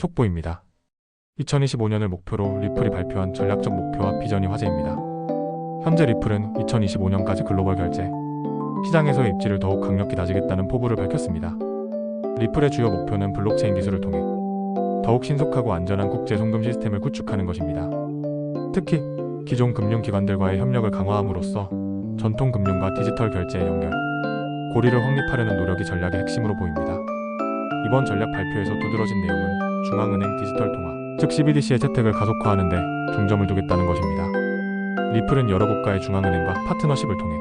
속보입니다. 2025년을 목표로 리플이 발표한 전략적 목표와 비전이 화제입니다. 현재 리플은 2025년까지 글로벌 결제, 시장에서의 입지를 더욱 강력히 다지겠다는 포부를 밝혔습니다. 리플의 주요 목표는 블록체인 기술을 통해 더욱 신속하고 안전한 국제 송금 시스템을 구축하는 것입니다. 특히 기존 금융기관들과의 협력을 강화함으로써 전통 금융과 디지털 결제의 연결, 고리를 확립하려는 노력이 전략의 핵심으로 보입니다. 이번 전략 발표에서 두드러진 내용은 중앙은행 디지털 통화, 즉 CBDC의 채택을 가속화하는 데 중점을 두겠다는 것입니다. 리플은 여러 국가의 중앙은행과 파트너십을 통해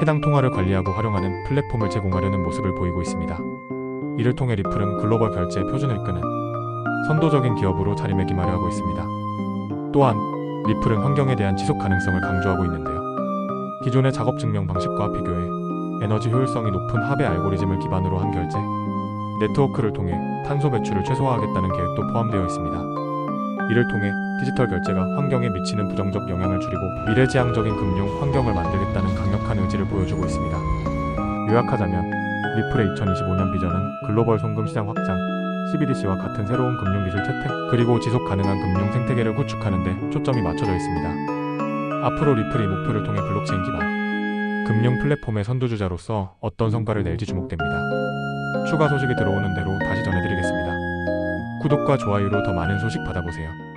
해당 통화를 관리하고 활용하는 플랫폼을 제공하려는 모습을 보이고 있습니다. 이를 통해 리플은 글로벌 결제의 표준을 끄는 선도적인 기업으로 자리매김하려 하고 있습니다. 또한 리플은 환경에 대한 지속 가능성을 강조하고 있는데요. 기존의 작업 증명 방식과 비교해 에너지 효율성이 높은 합의 알고리즘을 기반으로 한 결제, 네트워크를 통해 탄소 배출을 최소화하겠다는 계획도 포함되어 있습니다. 이를 통해 디지털 결제가 환경에 미치는 부정적 영향을 줄이고 미래지향적인 금융 환경을 만들겠다는 강력한 의지를 보여주고 있습니다. 요약하자면 리플의 2025년 비전은 글로벌 송금 시장 확장, CBDC와 같은 새로운 금융 기술 채택, 그리고 지속 가능한 금융 생태계를 구축하는 데 초점이 맞춰져 있습니다. 앞으로 리플이 이 목표를 통해 블록체인 기반 금융 플랫폼의 선두주자로서 어떤 성과를 낼지 주목됩니다. 추가 소식이 들어오는 대로 다시 전해드리겠습니다. 구독과 좋아요로 더 많은 소식 받아보세요.